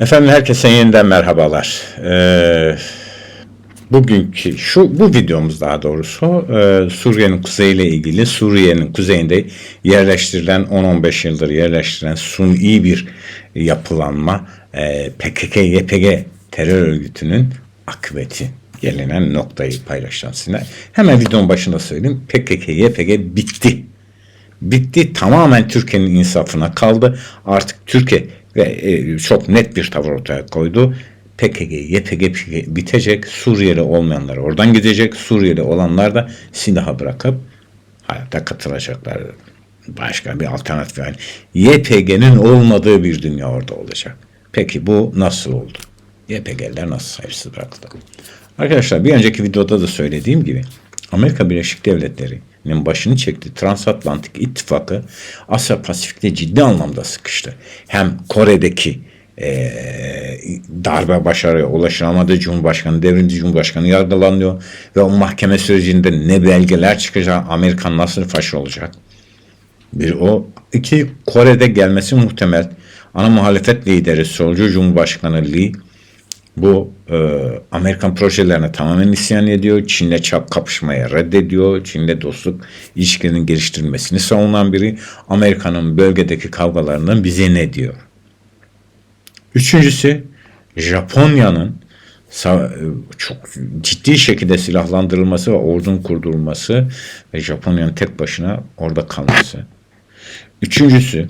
Efendim herkese yeniden merhabalar. Ee, bugünkü şu bu videomuz daha doğrusu e, Suriye'nin kuzeyiyle ilgili Suriye'nin kuzeyinde yerleştirilen 10-15 yıldır yerleştirilen suni bir yapılanma e, PKK-YPG terör örgütünün akıbeti gelinen noktayı paylaşacağım sizinle. Hemen videonun başında söyleyeyim. PKK-YPG bitti bitti. Tamamen Türkiye'nin insafına kaldı. Artık Türkiye ve e, çok net bir tavır ortaya koydu. PKK, YPG bitecek. Suriyeli olmayanlar oradan gidecek. Suriyeli olanlar da silahı bırakıp hayata katılacaklar. Başka bir alternatif yani. YPG'nin olmadığı bir dünya orada olacak. Peki bu nasıl oldu? YPG'ler nasıl sahipsiz bırakıldı? Arkadaşlar bir önceki videoda da söylediğim gibi Amerika Birleşik Devletleri'nin başını çekti. Transatlantik İttifakı Asya Pasifik'te ciddi anlamda sıkıştı. Hem Kore'deki e, darbe başarıya ulaşılamadı. Cumhurbaşkanı devrildi. Cumhurbaşkanı yargılanıyor. Ve o mahkeme sürecinde ne belgeler çıkacak, Amerikan nasıl faşı olacak? Bir o. iki Kore'de gelmesi muhtemel. Ana muhalefet lideri solcu Cumhurbaşkanı Lee bu e, Amerikan projelerine tamamen isyan ediyor. Çin'le çap kapışmaya reddediyor. Çin'le dostluk ilişkilerinin geliştirilmesini savunan biri. Amerika'nın bölgedeki kavgalarından bize ne diyor? Üçüncüsü Japonya'nın çok ciddi şekilde silahlandırılması ve ordunun kurdurulması ve Japonya'nın tek başına orada kalması. Üçüncüsü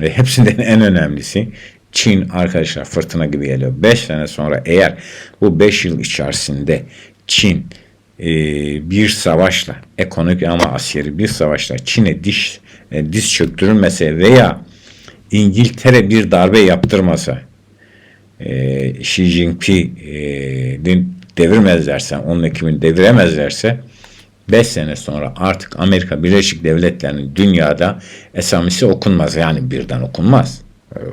ve hepsinden en önemlisi Çin arkadaşlar fırtına gibi geliyor. 5 sene sonra eğer bu 5 yıl içerisinde Çin e, bir savaşla ekonomik ama askeri bir savaşla Çin'e diş e, diz çöktürülmese veya İngiltere bir darbe yaptırmasa e, Xi Jinping'i devirmezlerse, onun ekibini deviremezlerse 5 sene sonra artık Amerika Birleşik Devletleri'nin dünyada esamisi okunmaz. Yani birden okunmaz.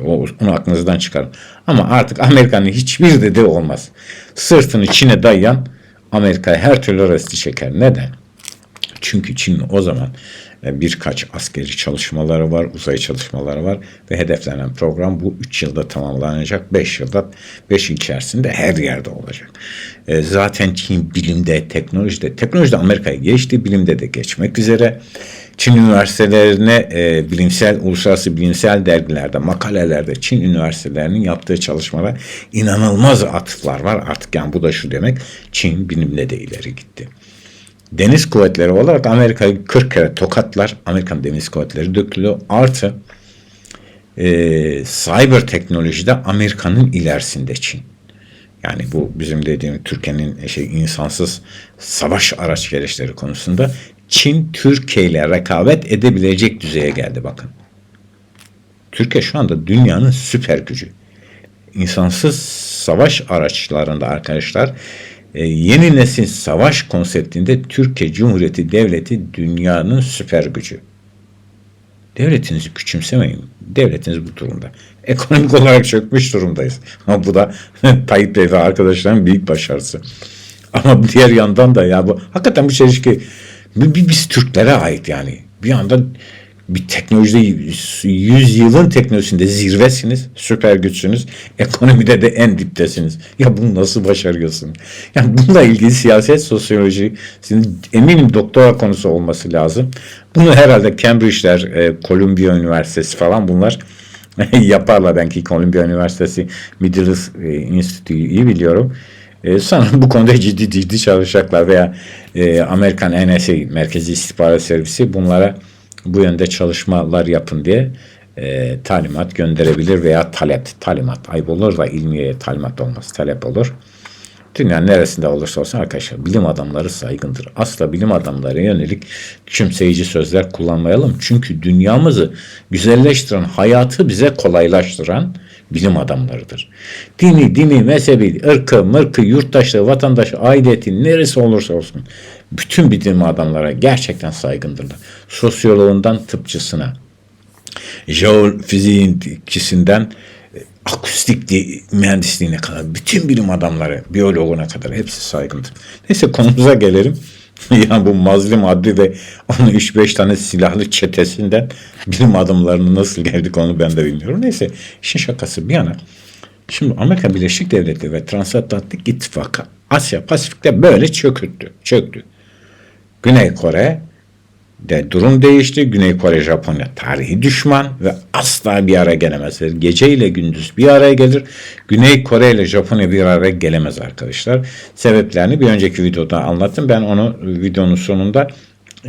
Onu aklınızdan çıkarın. Ama artık Amerika'nın hiçbir dediği olmaz. Sırtını Çin'e dayayan Amerika'ya her türlü resti çeker. Neden? Çünkü Çin o zaman e, birkaç askeri çalışmaları var, uzay çalışmaları var ve hedeflenen program bu 3 yılda tamamlanacak. 5 yılda 5 yıl içerisinde her yerde olacak. E, zaten Çin bilimde, teknolojide, teknolojide Amerika'ya geçti, bilimde de geçmek üzere. Çin üniversitelerine e, bilimsel, uluslararası bilimsel dergilerde, makalelerde Çin üniversitelerinin yaptığı çalışmalar inanılmaz atıflar var. Artık yani bu da şu demek, Çin bilimde de ileri gitti. Deniz kuvvetleri olarak Amerika'yı 40 kere tokatlar, Amerikan deniz kuvvetleri dökülüyor. Artı e, cyber teknolojide Amerika'nın ilerisinde Çin. Yani bu bizim dediğim Türkiye'nin şey insansız savaş araç gelişleri konusunda Çin Türkiye ile rekabet edebilecek düzeye geldi bakın. Türkiye şu anda dünyanın süper gücü. İnsansız savaş araçlarında arkadaşlar e, yeni nesil savaş konseptinde Türkiye Cumhuriyeti Devleti dünyanın süper gücü. Devletinizi küçümsemeyin. Devletiniz bu durumda. Ekonomik olarak çökmüş durumdayız. Ama bu da Tayyip Bey ve arkadaşların büyük başarısı. Ama diğer yandan da ya bu hakikaten bu çelişki biz Türklere ait yani. Bir anda bir teknolojide 100 yılın teknolojisinde zirvesiniz, süper güçsünüz. Ekonomide de en diptesiniz. Ya bunu nasıl başarıyorsun? Yani bununla ilgili siyaset sosyoloji eminim doktora konusu olması lazım. Bunu herhalde Cambridge'ler, e, Columbia Üniversitesi falan bunlar yaparlar. Ben ki Columbia Üniversitesi Middle e, Institute'yu iyi biliyorum. E, sanırım bu konuda ciddi ciddi çalışacaklar veya e, Amerikan NSA Merkezi İstihbarat Servisi bunlara bu yönde çalışmalar yapın diye e, talimat gönderebilir veya talep, talimat ayıp olur da ilmiye talimat olmaz, talep olur. Dünyanın neresinde olursa olsun arkadaşlar bilim adamları saygındır. Asla bilim adamları yönelik küçümseyici sözler kullanmayalım. Çünkü dünyamızı güzelleştiren, hayatı bize kolaylaştıran bilim adamlarıdır. Dini, dini, mezhebi, ırkı, mırkı, yurttaşlığı, vatandaşı, aidiyeti neresi olursa olsun bütün bilim adamlara gerçekten saygındırlar. Sosyoloğundan tıpçısına, jeofizikçisinden e, akustik mühendisliğine kadar bütün bilim adamları, biyoloğuna kadar hepsi saygındır. Neyse konumuza gelelim. yani bu Mazlum adlı ve onun 3-5 tane silahlı çetesinden bilim adamlarına nasıl geldik onu ben de bilmiyorum. Neyse işin şakası bir yana. Şimdi Amerika Birleşik Devletleri ve Transatlantik İttifakı Asya Pasifik'te böyle çöküttü, çöktü. Güney Kore de durum değişti. Güney Kore, Japonya tarihi düşman ve asla bir araya gelemezler. Gece ile gündüz bir araya gelir. Güney Kore ile Japonya bir araya gelemez arkadaşlar. Sebeplerini bir önceki videoda anlattım. Ben onu videonun sonunda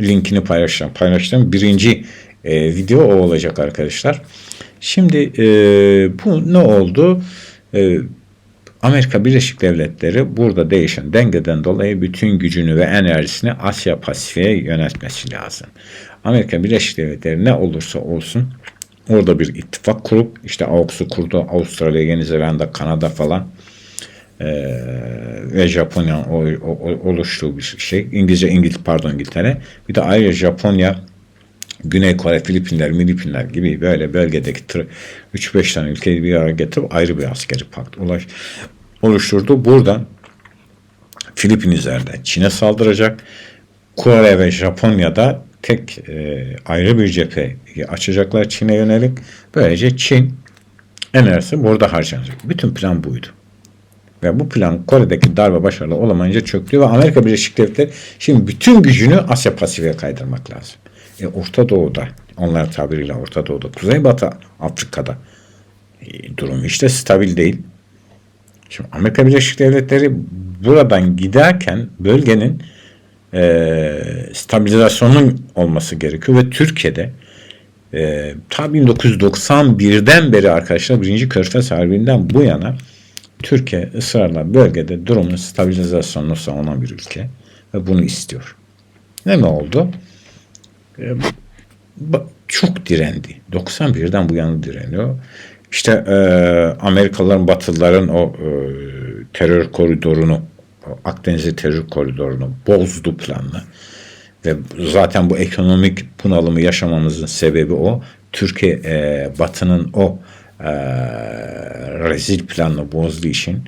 linkini paylaşacağım. Paylaştığım birinci e, video o olacak arkadaşlar. Şimdi e, bu ne oldu? E, Amerika Birleşik Devletleri burada değişen dengeden dolayı bütün gücünü ve enerjisini Asya Pasifik'e yönetmesi lazım. Amerika Birleşik Devletleri ne olursa olsun orada bir ittifak kurup işte AUKUS'u kurdu. Avustralya, Yeni Zelanda, Kanada falan ee, ve Japonya o, o, oluştuğu bir şey. İngilizce, İngiliz pardon İngiltere. Bir de ayrıca Japonya Güney Kore, Filipinler, Milipinler gibi böyle bölgedeki 3-5 tane ülkeyi bir araya getirip ayrı bir askeri pakt ulaş, oluşturdu. Buradan Filipin üzerinden Çin'e saldıracak. Kore ve Japonya'da tek e, ayrı bir cephe açacaklar Çin'e yönelik. Böylece Çin enerjisi burada harcanacak. Bütün plan buydu. Ve bu plan Kore'deki darbe başarılı olamayınca çöktü ve Amerika Birleşik Devletleri şimdi bütün gücünü Asya Pasifik'e kaydırmak lazım. E, Orta Doğu'da, onlar tabiriyle Orta Doğu'da, Kuzeybatı Afrika'da e, durum işte stabil değil. Şimdi Amerika Birleşik Devletleri buradan giderken bölgenin e, stabilizasyonun olması gerekiyor ve Türkiye'de e, ta 1991'den beri arkadaşlar birinci Körfez Harbi'nden bu yana Türkiye ısrarla bölgede durumun stabilizasyonunu savunan bir ülke ve bunu istiyor. Ne mi oldu? Çok direndi. 91'den bu yana direniyor. İşte e, Amerikalıların, Batılıların o e, terör koridorunu, Akdeniz'e terör koridorunu bozdu planla. Ve zaten bu ekonomik bunalımı yaşamamızın sebebi o. Türkiye e, Batı'nın o e, rezil planını bozduğu için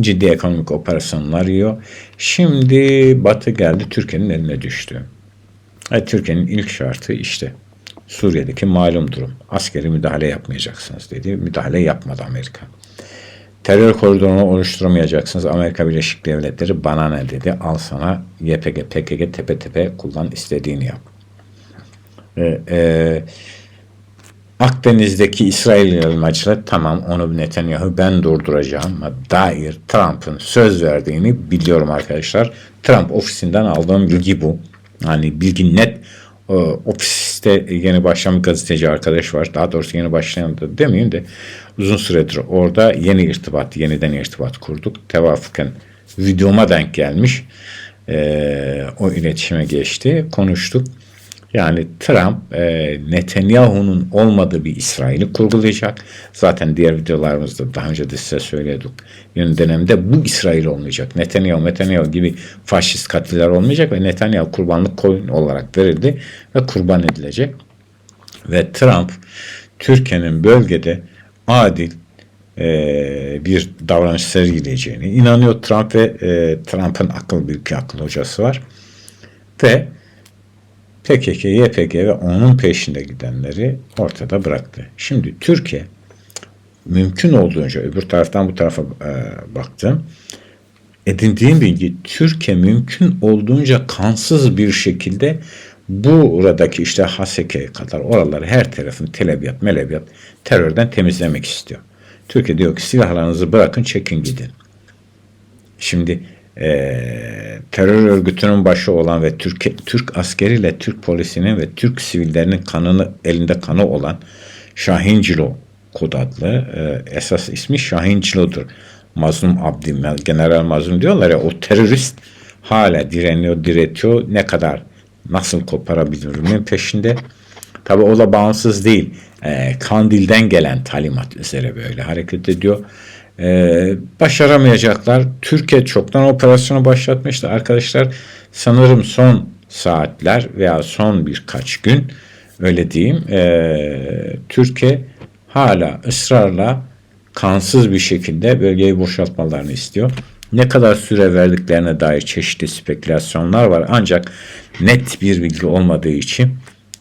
ciddi ekonomik operasyonlar yiyor. Şimdi Batı geldi Türkiye'nin eline düştü. E, Türkiye'nin ilk şartı işte Suriye'deki malum durum. Askeri müdahale yapmayacaksınız dedi. Müdahale yapmadı Amerika. Terör koridorunu oluşturamayacaksınız. Amerika Birleşik Devletleri bana ne dedi? Al sana YPG, PKK tepe tepe kullan istediğini yap. Ee, e, Akdeniz'deki İsrail yayılmacılar tamam onu Netanyahu ben durduracağım dair Trump'ın söz verdiğini biliyorum arkadaşlar. Trump ofisinden aldığım bilgi bu. Yani bilgi net e, ofiste yeni başlayan gazeteci arkadaş var. Daha doğrusu yeni başlayan da demeyeyim de uzun süredir orada yeni irtibat, yeniden irtibat kurduk. Tevafuken videoma denk gelmiş. E, o iletişime geçti. Konuştuk. Yani Trump e, Netanyahu'nun olmadığı bir İsrail'i kurgulayacak. Zaten diğer videolarımızda daha önce de size söyledik. Yeni dönemde bu İsrail olmayacak. Netanyahu, Netanyahu gibi faşist katiller olmayacak ve Netanyahu kurbanlık koyun olarak verildi ve kurban edilecek. Ve Trump Türkiye'nin bölgede adil e, bir davranış sergileyeceğini inanıyor Trump ve e, Trump'ın akıl büyük akıl hocası var. Ve PKK, YPG ve onun peşinde gidenleri ortada bıraktı. Şimdi Türkiye mümkün olduğunca öbür taraftan bu tarafa e, baktım. Edindiğim bilgi Türkiye mümkün olduğunca kansız bir şekilde buradaki işte Haseke kadar oraları her tarafını telebiyat, melebiyat terörden temizlemek istiyor. Türkiye diyor ki silahlarınızı bırakın çekin gidin. Şimdi e, terör örgütünün başı olan ve Türk, Türk askeriyle Türk polisinin ve Türk sivillerinin kanını elinde kanı olan Şahin Cilo kod adlı e, esas ismi Şahin Cilo'dur. Mazlum Abdi, General Mazlum diyorlar ya o terörist hala direniyor, diretiyor. Ne kadar nasıl koparabilirimin peşinde. Tabi o da bağımsız değil. E, Kandil'den gelen talimat üzere böyle hareket ediyor. Ee, başaramayacaklar. Türkiye çoktan operasyonu başlatmıştı arkadaşlar. Sanırım son saatler veya son birkaç gün öyle diyeyim e, Türkiye hala ısrarla kansız bir şekilde bölgeyi boşaltmalarını istiyor. Ne kadar süre verdiklerine dair çeşitli spekülasyonlar var ancak net bir bilgi olmadığı için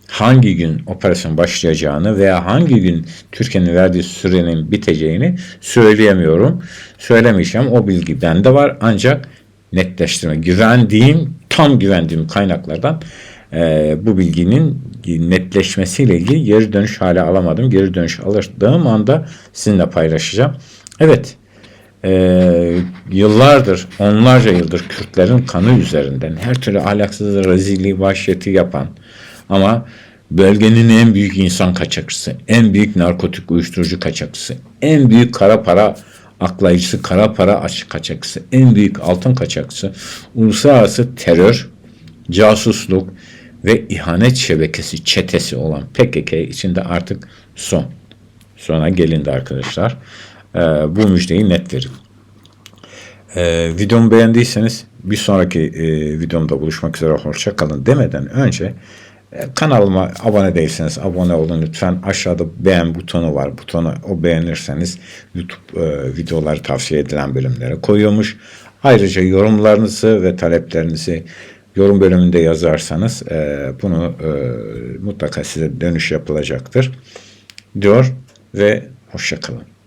hangi gün operasyon başlayacağını veya hangi gün Türkiye'nin verdiği sürenin biteceğini söyleyemiyorum. Söylemeyeceğim. O bilgi bende var ancak netleştirme. Güvendiğim, tam güvendiğim kaynaklardan e, bu bilginin netleşmesiyle ilgili geri dönüş hala alamadım. Geri dönüş alırdığım anda sizinle paylaşacağım. Evet, e, yıllardır, onlarca yıldır Kürtlerin kanı üzerinden her türlü ahlaksız rezilliği, vahşeti yapan ama bölgenin en büyük insan kaçakçısı, en büyük narkotik uyuşturucu kaçakçısı, en büyük kara para aklayıcısı, kara para aç kaçakçısı, en büyük altın kaçakçısı, uluslararası terör, casusluk ve ihanet şebekesi, çetesi olan PKK içinde artık son. Sona gelindi arkadaşlar. Ee, bu müjdeyi net verin. Ee, videomu beğendiyseniz bir sonraki e, videomda buluşmak üzere hoşça kalın demeden önce kanalıma abone değilseniz abone olun lütfen. Aşağıda beğen butonu var. Butonu o beğenirseniz YouTube e, videoları tavsiye edilen bölümlere koyuyormuş. Ayrıca yorumlarınızı ve taleplerinizi yorum bölümünde yazarsanız e, bunu e, mutlaka size dönüş yapılacaktır diyor ve hoşça kalın.